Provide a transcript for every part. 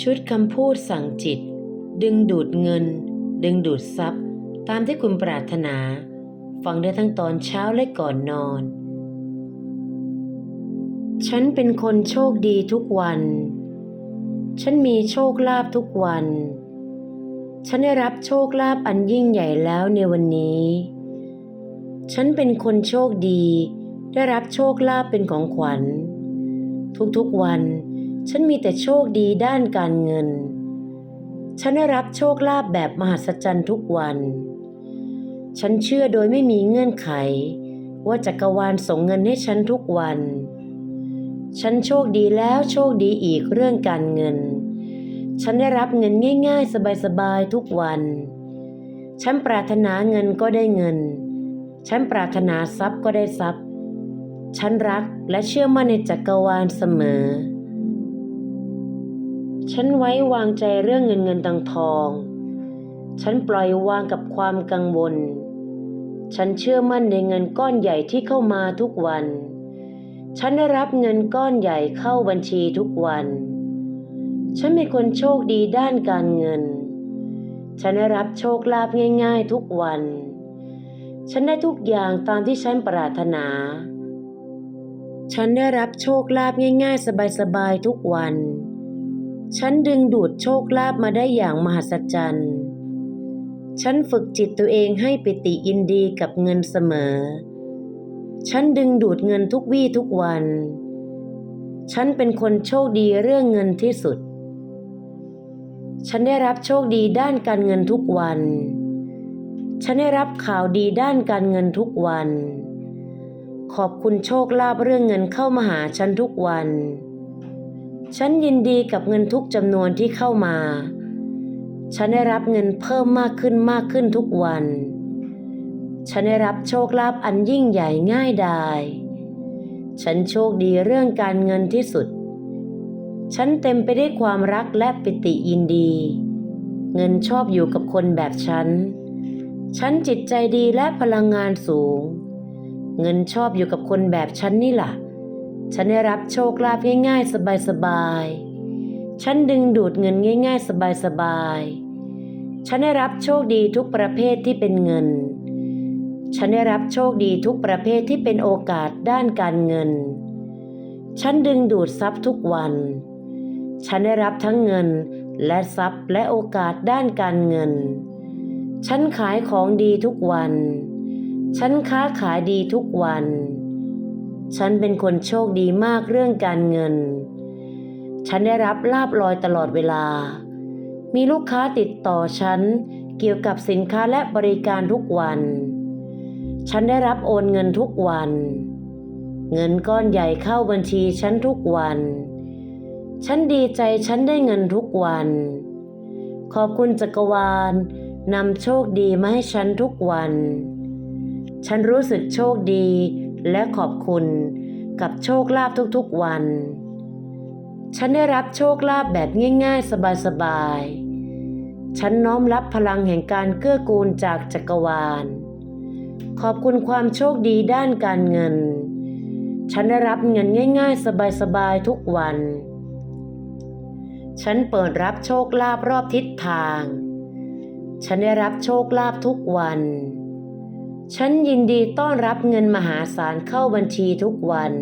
ชุดคำพูดสั่งจิต ดึงดูดเงิน ดึงดูดทรัพย์ ตามที่คุณปรารถนา ฟังได้ทั้งตอนเช้าและก่อนนอน ฉันเป็นคนโชคดีทุกวัน ฉันมีโชคลาภทุกวัน ฉันได้รับโชคลาภอันยิ่งใหญ่แล้วในวันนี้ ฉันเป็นคนโชคดี ได้รับโชคลาภเป็นของขวัญ ทุกๆวัน ฉันมีแต่โชคดีด้านการเงิน ฉันได้รับโชคลาภแบบมหัศจรรย์ทุกวัน ฉันเชื่อโดยไม่มีเงื่อนไข ว่าจักรวาลส่งเงินให้ฉันทุกวัน ฉันโชคดีแล้วโชคดีอีกเรื่องการเงิน ฉันได้รับเงินง่ายๆ สบายๆทุกวัน ฉันปรารถนาเงินก็ได้เงิน ฉันปรารถนาทรัพย์ก็ได้ทรัพย์ ฉันรักและเชื่อมั่นในจักรวาลเสมอ ฉันไว้วางใจเรื่องเงินเงินทองทอง ฉันปล่อยวางกับความกังวล ฉันเชื่อมั่นในเงินก้อนใหญ่ที่เข้ามาทุกวัน ฉันได้รับเงินก้อนใหญ่เข้าบัญชีทุกวัน ฉันเป็นคนโชคดีด้านการเงิน ฉันได้รับโชคลาภง่าย ๆ ทุกวัน ฉันได้ทุกอย่างตามที่ฉันปรารถนา ฉันได้รับโชคลาภง่าย ๆ สบายๆทุกวัน ฉันดึงดูดโชคลาภมาได้อย่างมหัศจรรย์ ฉันฝึกจิตตัวเองให้ปิติยินดีกับเงินเสมอ ฉันดึงดูดเงินทุกวี่ทุกวัน ฉันเป็นคนโชคดีเรื่องเงินที่สุด ฉันได้รับโชคดีด้านการเงินทุกวัน ฉันได้รับข่าวดีด้านการเงินทุกวัน ขอบคุณโชคลาภเรื่องเงินเข้ามาหาฉันทุกวัน ฉันยินดีกับเงินทุกจำนวนที่เข้ามา ฉันได้รับเงินเพิ่มมากขึ้นมากขึ้นทุกวัน ฉันได้รับโชคลาภอันยิ่งใหญ่ง่ายดาย ฉันโชคดีเรื่องการเงินที่สุด ฉันเต็มไปด้วยความรักและปิติยินดี เงินชอบอยู่กับคนแบบฉัน ฉันจิตใจดีและพลังงานสูง เงินชอบอยู่กับคนแบบฉันนี่แหละ ฉันได้รับโชคลาภง่ายๆ สบายๆ ฉันดึงดูดเงินง่าย ๆ สบายๆ ฉันได้รับโชคดีทุกประเภทที่เป็นเงิน ฉันได้รับโชคดีทุกประเภทที่เป็นโอกาสด้านการเงิน ฉันดึงดูดทรัพย์ทุกวัน ฉันได้รับทั้งเงินและทรัพย์และโอกาสด้านการเงิน ฉันขายของดีทุกวัน ฉันค้าขายดีทุกวัน ฉันเป็นคนโชคดีมากเรื่องการเงิน ฉันได้รับลาบลอยตลอดเวลา มีลูกค้าติดต่อฉันเกี่ยวกับสินค้าและบริการทุกวัน ฉันได้รับโอนเงินทุกวัน เงินก้อนใหญ่เข้าบัญชีฉันทุกวัน ฉันดีใจฉันได้เงินทุกวัน ขอบคุณจักรวาลนำโชคดีมาให้ฉันทุกวัน ฉันรู้สึกโชคดี และขอบคุณกับโชคลาภทุกๆวัน ฉันได้รับโชคลาภแบบง่ายๆ สบายๆ ฉันน้อมรับพลังแห่งการเกื้อกูลจากจักรวาล ขอบคุณความโชคดีด้านการเงิน ฉันได้รับเงินง่ายๆ สบายๆ ทุกวัน ฉันเปิดรับโชคลาภรอบทิศทาง ฉันได้รับโชคลาภทุกวัน ฉันยินดีต้อนรับเงินมหาศาลเข้าบัญชีทุกวัน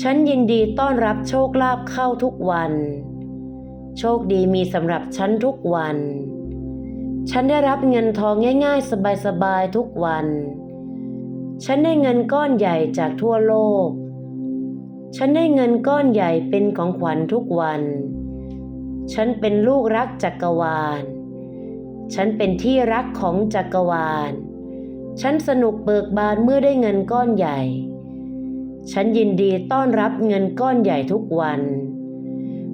ฉันยินดีต้อนรับโชคลาภเข้าทุกวัน โชคดีมีสำหรับฉันทุกวัน ฉันได้รับเงินทองง่าย ๆ สบายๆทุกวัน ฉันได้เงินก้อนใหญ่จากทั่วโลก ฉันได้เงินก้อนใหญ่เป็นของขวัญทุกวัน ฉันเป็นลูกรักจักรวาล ฉันเป็นที่รักของจักรวาล ฉันสนุกเบิกบานเมื่อได้เงินก้อนใหญ่ ฉันยินดีต้อนรับเงินก้อนใหญ่ทุกวัน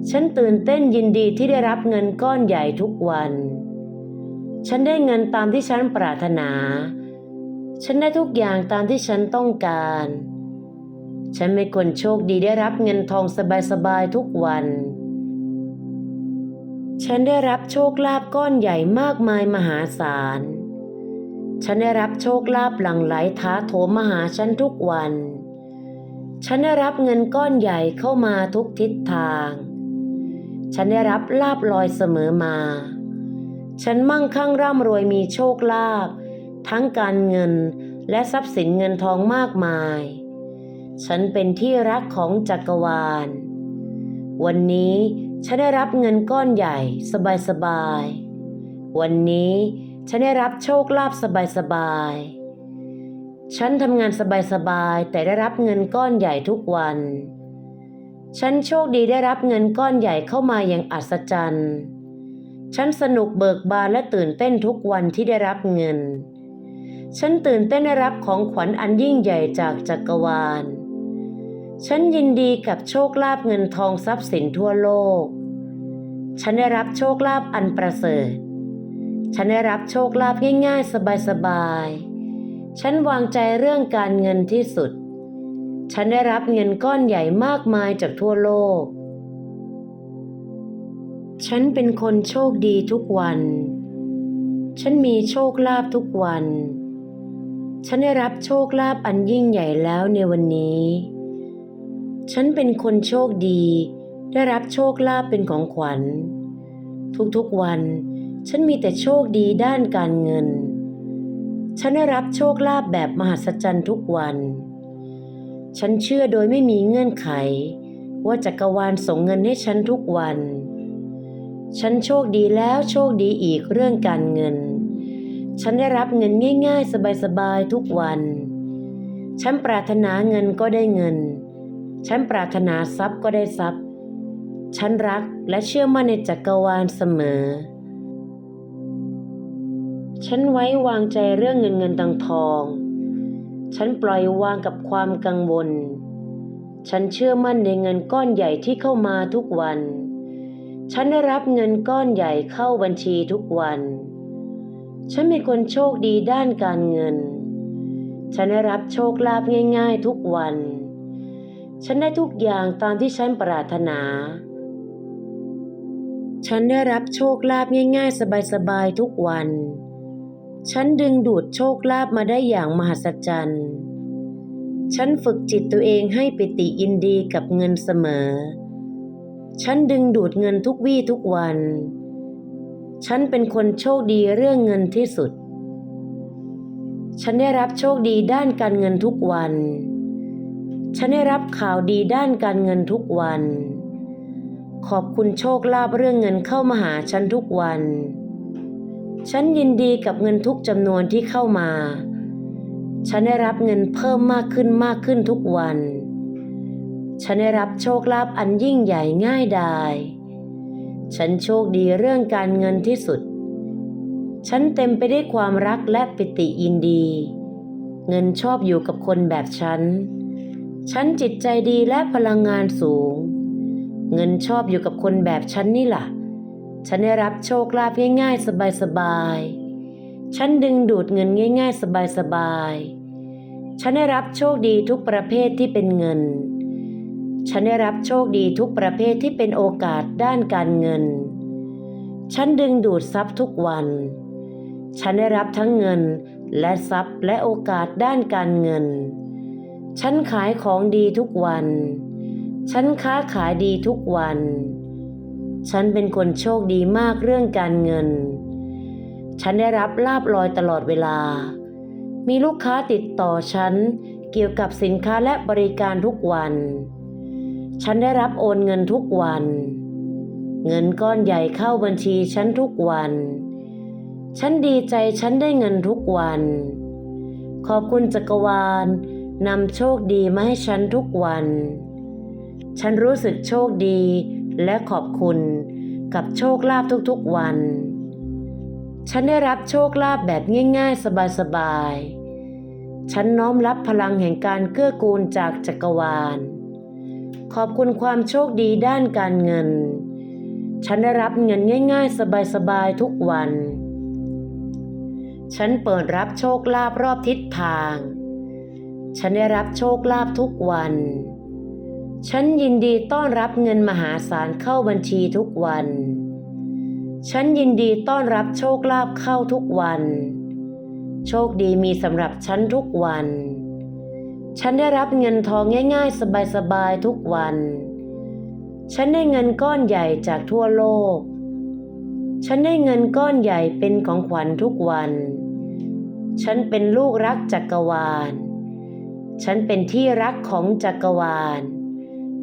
ฉันตื่นเต้นยินดีที่ได้รับเงินก้อนใหญ่ทุกวัน ฉันได้เงินตามที่ฉันปรารถนา ฉันได้ทุกอย่างตามที่ฉันต้องการ ฉันเป็นคนโชคดีได้รับเงินทองสบายๆทุกวัน ฉันได้รับโชคลาภก้อนใหญ่มากมายมหาศาล ฉันได้รับโชคลาภหลั่งไหลท้าโถมมาหาฉันทุกวัน ฉันได้รับเงินก้อนใหญ่เข้ามาทุกทิศทาง ฉันได้รับลาบลอยเสมอมา ฉันมั่งคั่งร่ำรวยมีโชคลาภทั้งการเงินและทรัพย์สินเงินทองมากมาย ฉันเป็นที่รักของจักรวาล วันนี้ฉันได้รับเงินก้อนใหญ่สบายๆ วันนี้ ฉันได้รับโชคลาภสบายๆ ฉันทำงานสบายๆ แต่ได้รับเงินก้อนใหญ่ทุกวัน ฉันโชคดีได้รับเงินก้อนใหญ่เข้ามาอย่างอัศจรรย์ ฉันสนุกเบิกบานและตื่นเต้นทุกวันที่ได้รับเงิน ฉันตื่นเต้นได้รับของขวัญอันยิ่งใหญ่จากจักรวาล ฉันยินดีกับโชคลาภเงินทองทรัพย์สินทั่วโลก ฉันได้รับโชคลาภอันประเสริฐ ฉันได้รับโชคลาภง่ายๆ สบายๆ ฉันวางใจเรื่องการเงินที่สุด ฉันได้รับเงินก้อนใหญ่มากมายจากทั่วโลก ฉันเป็นคนโชคดีทุกวัน ฉันมีโชคลาภทุกวัน ฉันได้รับโชคลาภอันยิ่งใหญ่แล้วในวันนี้ ฉันเป็นคนโชคดี ได้รับโชคลาภเป็นของขวัญ ทุกๆวัน ฉันมีแต่โชคดีด้านการเงิน ฉันได้รับโชคลาภแบบมหัศจรรย์ทุกวัน ฉันเชื่อโดยไม่มีเงื่อนไข ว่าจักรวาลส่งเงินให้ฉันทุกวัน ฉันโชคดีแล้วโชคดีอีกเรื่องการเงิน ฉันได้รับเงินง่าย ๆ สบายๆทุกวัน ฉันปรารถนาเงินก็ได้เงิน ฉันปรารถนาทรัพย์ก็ได้ทรัพย์ ฉันรักและเชื่อมั่นในจักรวาลเสมอ ฉันไว้วางใจเรื่องเงินเงินทองทอง ฉันปล่อยวางกับความกังวล ฉันเชื่อมั่นในเงินก้อนใหญ่ที่เข้ามาทุกวัน ฉันได้รับเงินก้อนใหญ่เข้าบัญชีทุกวัน ฉันเป็นคนโชคดีด้านการเงิน ฉันได้รับโชคลาภง่ายๆทุกวัน ฉันได้ทุกอย่างตามที่ฉันปรารถนาฉันได้รับโชคลาภง่ายๆ สบายๆ ทุกวัน ฉันดึงดูดโชคลาภมาได้อย่างมหัศจรรย์ ฉันฝึกจิตตัวเองให้ปิติยินดีกับเงินเสมอ ฉันดึงดูดเงินทุกวี่ทุกวัน ฉันเป็นคนโชคดีเรื่องเงินที่สุด ฉันได้รับโชคดีด้านการเงินทุกวัน ฉันได้รับข่าวดีด้านการเงินทุกวัน ขอบคุณโชคลาภเรื่องเงินเข้ามาหาฉันทุกวัน ฉันยินดีกับเงินทุกจำนวนที่เข้ามา ฉันได้รับเงินเพิ่มมากขึ้นมากขึ้นทุกวัน ฉันได้รับโชคลาภอันยิ่งใหญ่ง่ายดายฉันโชคดีเรื่องการเงินที่สุด ฉันเต็มไปได้วยความรักและปิติยินดี เงินชอบอยู่กับคนแบบฉัน ฉันจิตใจดีและพลังงานสูง เงินชอบอยู่กับคนแบบฉันนี่แหละ ฉันได้รับโชคลาภง่ายๆ สบายๆ ฉันดึงดูดเงินง่าย ๆ สบายๆ ฉันได้รับโชคดีทุกประเภทที่เป็นเงิน ฉันได้รับโชคดีทุกประเภทที่เป็นโอกาสด้านการเงิน ฉันดึงดูดทรัพย์ทุกวัน ฉันได้รับทั้งเงินและทรัพย์และโอกาสด้านการเงิน ฉันขายของดีทุกวัน ฉันค้าขายดีทุกวัน ฉันเป็นคนโชคดีมากเรื่องการเงิน ฉันได้รับลาบลอยตลอดเวลา มีลูกค้าติดต่อฉันเกี่ยวกับสินค้าและบริการทุกวัน ฉันได้รับโอนเงินทุกวัน เงินก้อนใหญ่เข้าบัญชีฉันทุกวัน ฉันดีใจฉันได้เงินทุกวัน ขอบคุณจักรวาลนำโชคดีมาให้ฉันทุกวัน ฉันรู้สึกโชคดี และขอบคุณกับโชคลาภทุกๆวัน ฉันได้รับโชคลาภแบบง่ายๆ สบายๆ ฉันน้อมรับพลังแห่งการเกื้อกูลจากจักรวาล ขอบคุณความโชคดีด้านการเงิน ฉันได้รับเงินง่ายๆ สบายๆ ทุกวัน ฉันเปิดรับโชคลาภรอบทิศทาง ฉันได้รับโชคลาภทุกวัน ฉันยินดีต้อนรับเงินมหาศาลเข้าบัญชีทุกวัน ฉันยินดีต้อนรับโชคลาภเข้าทุกวัน โชคดีมีสำหรับฉันทุกวัน ฉันได้รับเงินทองง่าย ๆ สบายๆทุกวัน ฉันได้เงินก้อนใหญ่จากทั่วโลก ฉันได้เงินก้อนใหญ่เป็นของขวัญทุกวัน ฉันเป็นลูกรักจักรวาล ฉันเป็นที่รักของจักรวาล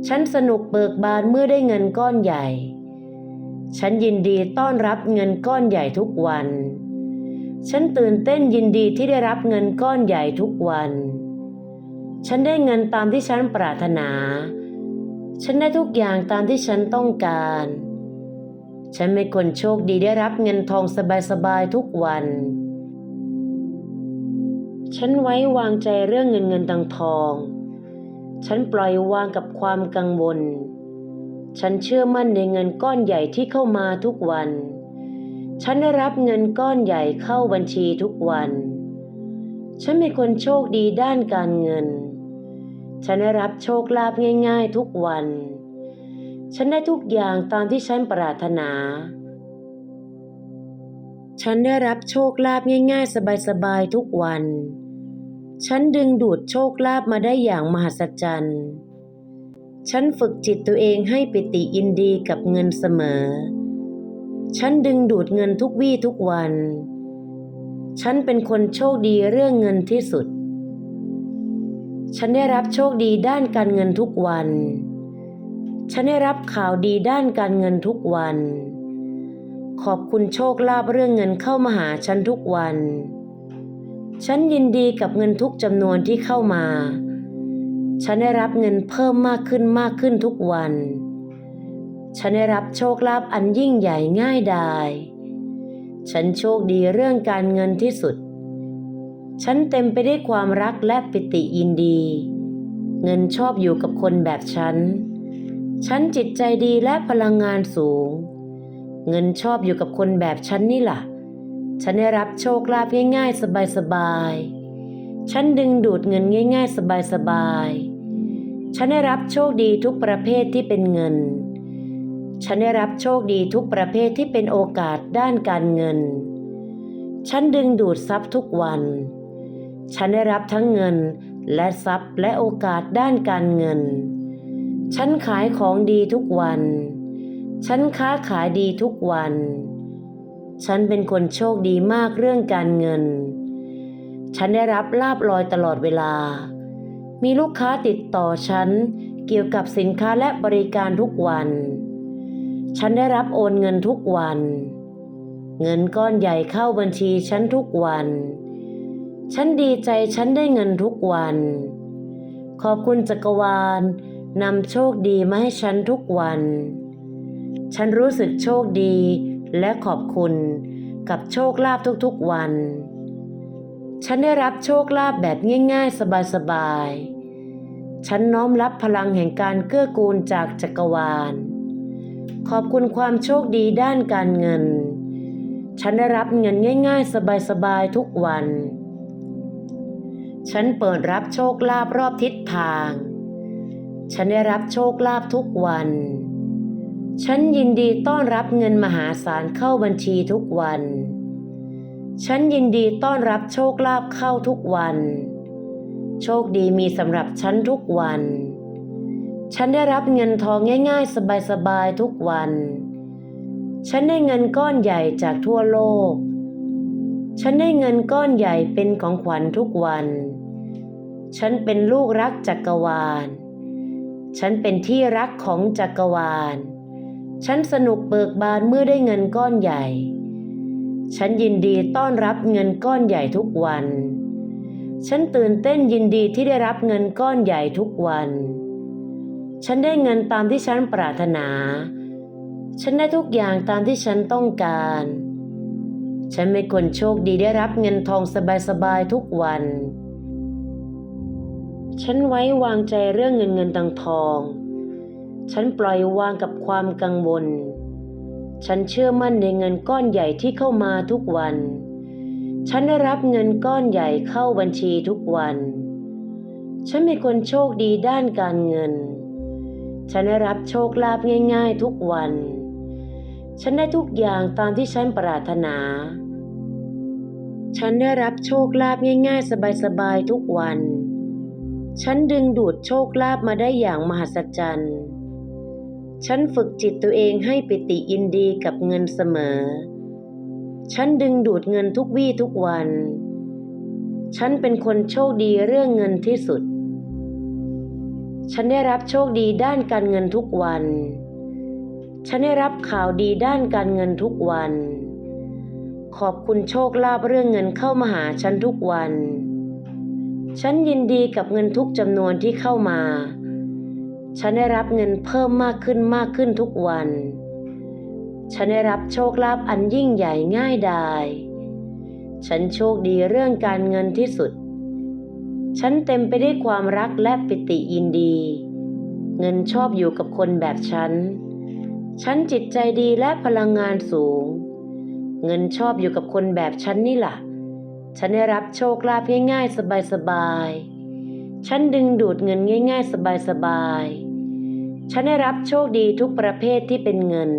ฉันสนุกเบิกบานเมื่อได้เงินก้อนใหญ่ ฉันยินดีต้อนรับเงินก้อนใหญ่ทุกวัน ฉันตื่นเต้นยินดีที่ได้รับเงินก้อนใหญ่ทุกวัน ฉันได้เงินตามที่ฉันปรารถนา ฉันได้ทุกอย่างตามที่ฉันต้องการ ฉันเป็นคนโชคดีได้รับเงินทองสบายๆทุกวัน ฉันไว้วางใจเรื่องเงินเงินทองทอง ฉันปล่อยวางกับความกังวล ฉันเชื่อมั่นในเงินก้อนใหญ่ที่เข้ามาทุกวัน ฉันได้รับเงินก้อนใหญ่เข้าบัญชีทุกวัน ฉันเป็นคนโชคดีด้านการเงิน ฉันได้รับโชคลาภง่าย ๆ ทุกวัน ฉันได้ทุกอย่างตามที่ฉันปรารถนา ฉันได้รับโชคลาภง่าย ๆ สบายๆทุกวัน ฉันดึงดูดโชคลาภมาได้อย่างมหัศจรรย์ ฉันฝึกจิตตัวเองให้ปิติยินดีกับเงินเสมอ ฉันดึงดูดเงินทุกวี่ทุกวัน ฉันเป็นคนโชคดีเรื่องเงินที่สุด ฉันได้รับโชคดีด้านการเงินทุกวัน ฉันได้รับข่าวดีด้านการเงินทุกวัน ขอบคุณโชคลาภเรื่องเงินเข้ามาหาฉันทุกวัน ฉันยินดีกับเงินทุกจำนวนที่เข้ามา ฉันได้รับเงินเพิ่มมากขึ้นมากขึ้นทุกวัน ฉันได้รับโชคลาภอันยิ่งใหญ่ง่ายดาย ฉันโชคดีเรื่องการเงินที่สุด ฉันเต็มไปด้วยความรักและปิติยินดี เงินชอบอยู่กับคนแบบฉัน ฉันจิตใจดีและพลังงานสูง เงินชอบอยู่กับคนแบบฉันนี่แหละ ฉันได้รับโชคลาภง่ายๆ สบายๆ ฉันดึงดูดเงินง่าย ๆ สบายๆ ฉันได้รับโชคดีทุกประเภทที่เป็นเงิน ฉันได้รับโชคดีทุกประเภทที่เป็นโอกาสด้านการเงิน ฉันดึงดูดทรัพย์ทุกวัน ฉันได้รับทั้งเงินและทรัพย์และโอกาสด้านการเงิน ฉันขายของดีทุกวัน ฉันค้าขายดีทุกวัน ฉันเป็นคนโชคดีมากเรื่องการเงิน ฉันได้รับลาบลอยตลอดเวลา มีลูกค้าติดต่อฉันเกี่ยวกับสินค้าและบริการทุกวัน ฉันได้รับโอนเงินทุกวัน เงินก้อนใหญ่เข้าบัญชีฉันทุกวัน ฉันดีใจฉันได้เงินทุกวัน ขอบคุณจักรวาลนำโชคดีมาให้ฉันทุกวัน ฉันรู้สึกโชคดี และขอบคุณกับโชคลาภทุกๆวัน ฉันได้รับโชคลาภแบบง่ายๆ สบายๆ ฉันน้อมรับพลังแห่งการเกื้อกูลจากจักรวาล ขอบคุณความโชคดีด้านการเงิน ฉันได้รับเงินง่ายๆ สบายๆ ทุกวัน ฉันเปิดรับโชคลาภรอบทิศทาง ฉันได้รับโชคลาภทุกวัน ฉันยินดีต้อนรับเงินมหาศาลเข้าบัญชีทุกวัน ฉันยินดีต้อนรับโชคลาภเข้าทุกวัน โชคดีมีสำหรับฉันทุกวัน ฉันได้รับเงินทองง่าย ๆ สบายๆทุกวัน ฉันได้เงินก้อนใหญ่จากทั่วโลก ฉันได้เงินก้อนใหญ่เป็นของขวัญทุกวัน ฉันเป็นลูกรักจักรวาล ฉันเป็นที่รักของจักรวาล ฉันสนุกเบิกบานเมื่อได้เงินก้อนใหญ่ ฉันยินดีต้อนรับเงินก้อนใหญ่ทุกวัน ฉันตื่นเต้นยินดีที่ได้รับเงินก้อนใหญ่ทุกวัน ฉันได้เงินตามที่ฉันปรารถนา ฉันได้ทุกอย่างตามที่ฉันต้องการ ฉันเป็นคนโชคดีได้รับเงินทองสบายๆทุกวัน ฉันไว้วางใจเรื่องเงินเงินทองทอง ฉันปล่อยวางกับความกังวล ฉันเชื่อมั่นในเงินก้อนใหญ่ที่เข้ามาทุกวัน ฉันได้รับเงินก้อนใหญ่เข้าบัญชีทุกวัน ฉันเป็นคนโชคดีด้านการเงิน ฉันได้รับโชคลาภง่ายๆทุกวัน ฉันได้ทุกอย่างตามที่ฉันปรารถนา ฉันได้รับโชคลาภง่ายๆ สบายๆทุกวัน ฉันดึงดูดโชคลาภมาได้อย่างมหัศจรรย์ ฉันฝึกจิตตัวเองให้ปิติยินดีกับเงินเสมอ ฉันดึงดูดเงินทุกวี่ทุกวัน ฉันเป็นคนโชคดีเรื่องเงินที่สุด ฉันได้รับโชคดีด้านการเงินทุกวัน ฉันได้รับข่าวดีด้านการเงินทุกวัน ขอบคุณโชคลาภเรื่องเงินเข้ามาหาฉันทุกวัน ฉันยินดีกับเงินทุกจำนวนที่เข้ามา ฉันได้รับเงินเพิ่มมากขึ้นมากขึ้นทุกวัน ฉันได้รับโชคลาภอันยิ่งใหญ่ง่ายดาย ฉันโชคดีเรื่องการเงินที่สุด ฉันเต็มไปด้วยความรักและปิติยินดี เงินชอบอยู่กับคนแบบฉัน ฉันจิตใจดีและพลังงานสูง เงินชอบอยู่กับคนแบบฉันนี่ล่ะฉันได้รับโชคลาภง่ายๆสบายๆ ฉันดึงดูดเงินง่าย ๆ สบายๆ ฉันได้รับโชคดีทุกประเภทที่เป็นเงิน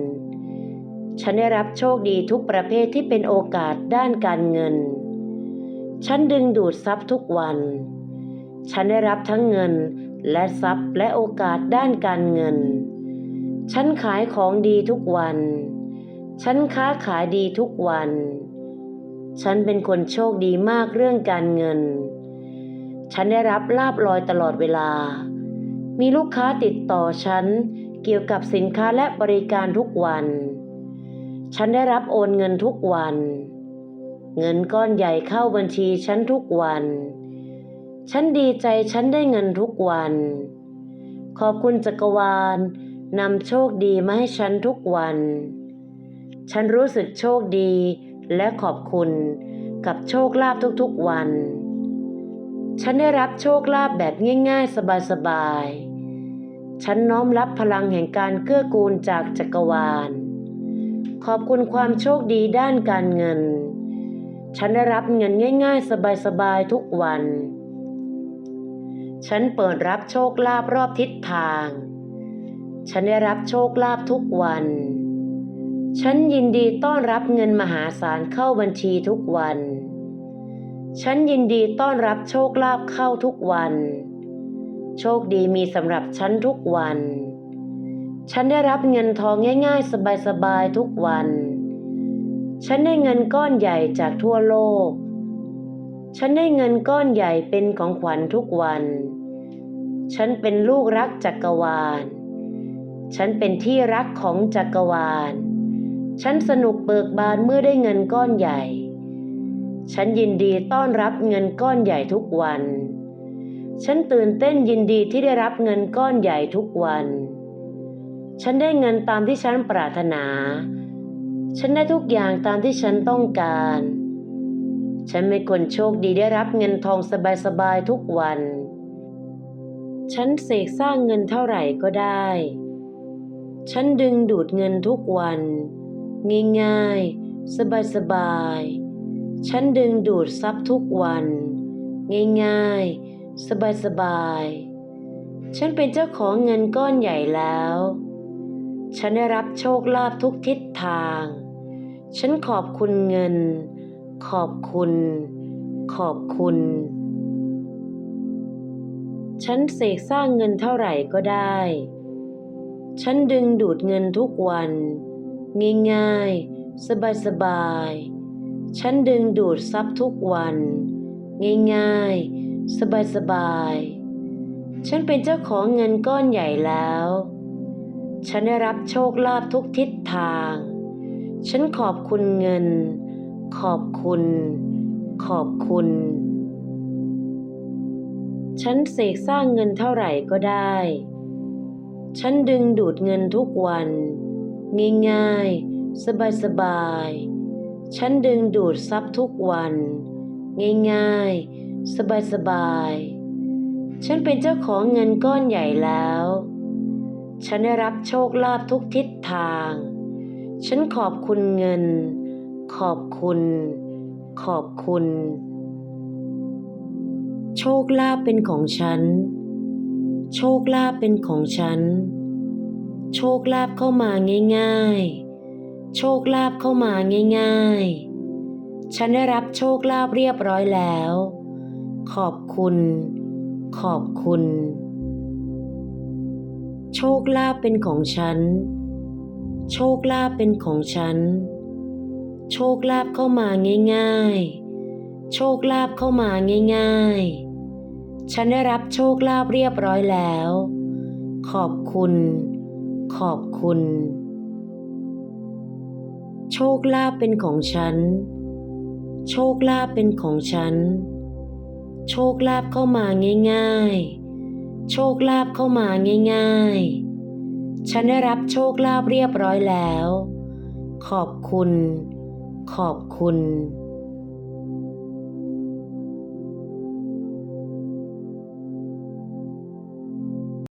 ฉันได้รับโชคดีทุกประเภทที่เป็นโอกาสด้านการเงิน ฉันดึงดูดทรัพย์ทุกวัน ฉันได้รับทั้งเงินและทรัพย์และโอกาสด้านการเงิน ฉันขายของดีทุกวัน ฉันค้าขายดีทุกวัน ฉันเป็นคนโชคดีมากเรื่องการเงิน ฉันได้รับลาบลอยตลอดเวลา มีลูกค้าติดต่อฉันเกี่ยวกับสินค้าและบริการทุกวัน ฉันได้รับโอนเงินทุกวัน เงินก้อนใหญ่เข้าบัญชีฉันทุกวัน ฉันดีใจฉันได้เงินทุกวัน ขอบคุณจักรวาลนำโชคดีมาให้ฉันทุกวัน ฉันรู้สึกโชคดีและขอบคุณกับโชคลาภทุกๆวัน ฉันได้รับโชคลาภแบบง่ายๆ สบายๆ ฉันน้อมรับพลังแห่งการเกื้อกูลจากจักรวาล ขอบคุณความโชคดีด้านการเงิน ฉันได้รับเงินง่ายๆ สบายๆ ทุกวัน ฉันเปิดรับโชคลาภรอบทิศทาง ฉันได้รับโชคลาภทุกวัน ฉันยินดีต้อนรับเงินมหาศาลเข้าบัญชีทุกวัน ฉันยินดีต้อนรับโชคลาภเข้าทุกวัน โชคดีมีสำหรับฉันทุกวัน ฉันได้รับเงินทองง่าย ๆ สบายๆทุกวัน ฉันได้เงินก้อนใหญ่จากทั่วโลก ฉันได้เงินก้อนใหญ่เป็นของขวัญทุกวัน ฉันเป็นลูกรักจักรวาล ฉันเป็นที่รักของจักรวาล ฉันสนุกเบิกบานเมื่อได้เงินก้อนใหญ่ ฉันยินดีต้อนรับเงินก้อนใหญ่ทุกวัน ฉันตื่นเต้นยินดีที่ได้รับเงินก้อนใหญ่ทุกวัน ฉันได้เงินตามที่ฉันปรารถนา ฉันได้ทุกอย่างตามที่ฉันต้องการ ฉันเป็นคนโชคดีได้รับเงินทองสบายๆทุกวัน ฉันเสกสร้างเงินเท่าไหร่ก็ได้ ฉันดึงดูดเงินทุกวัน ง่ายๆ สบายๆ ฉันดึงดูดทรัพย์ทุกวัน ง่ายๆ สบายๆ ฉันเป็นเจ้าของเงินก้อนใหญ่แล้ว ฉันได้รับโชคลาภทุกทิศทาง ฉันขอบคุณเงิน ขอบคุณ ขอบคุณ ฉันเสกสร้างเงินเท่าไหร่ก็ได้ ฉันดึงดูดเงินทุกวัน ง่ายๆ สบายๆ ฉันดึงดูดทรัพย์ทุกวัน ง่ายๆ สบายๆ ฉันเป็นเจ้าของเงินก้อนใหญ่แล้ว ฉันได้รับโชคลาภทุกทิศทาง ฉันขอบคุณเงิน ขอบคุณ ขอบคุณ ฉันเสกสร้างเงินเท่าไหร่ก็ได้ ฉันดึงดูดเงินทุกวัน ง่ายๆ สบายๆ ฉันดึงดูดทรัพย์ทุกวัน ง่ายๆ สบายๆ ฉันเป็นเจ้าของเงินก้อนใหญ่แล้ว ฉันได้รับโชคลาภทุกทิศทาง ฉันขอบคุณเงิน ขอบคุณ ขอบคุณ โชคลาภเป็นของฉัน โชคลาภเป็นของฉัน โชคลาภเข้ามาง่าย ๆ โชคลาภเข้ามาง่ายๆ ฉันได้รับโชคลาภเรียบร้อยแล้ว ขอบคุณ ขอบคุณ โชคลาภเป็นของฉัน โชคลาภเป็นของฉัน โชคลาภเข้ามาง่ายๆ โชคลาภเข้ามาง่ายๆ ฉันได้รับโชคลาภเรียบร้อยแล้ว ขอบคุณ ขอบคุณ โชคลาภเป็นของฉัน โชคลาภเป็นของฉัน โชคลาภเข้ามาง่ายๆ โชคลาภเข้ามาง่ายๆ ฉันได้รับโชคลาภเรียบร้อยแล้ว ขอบคุณ ขอบคุณ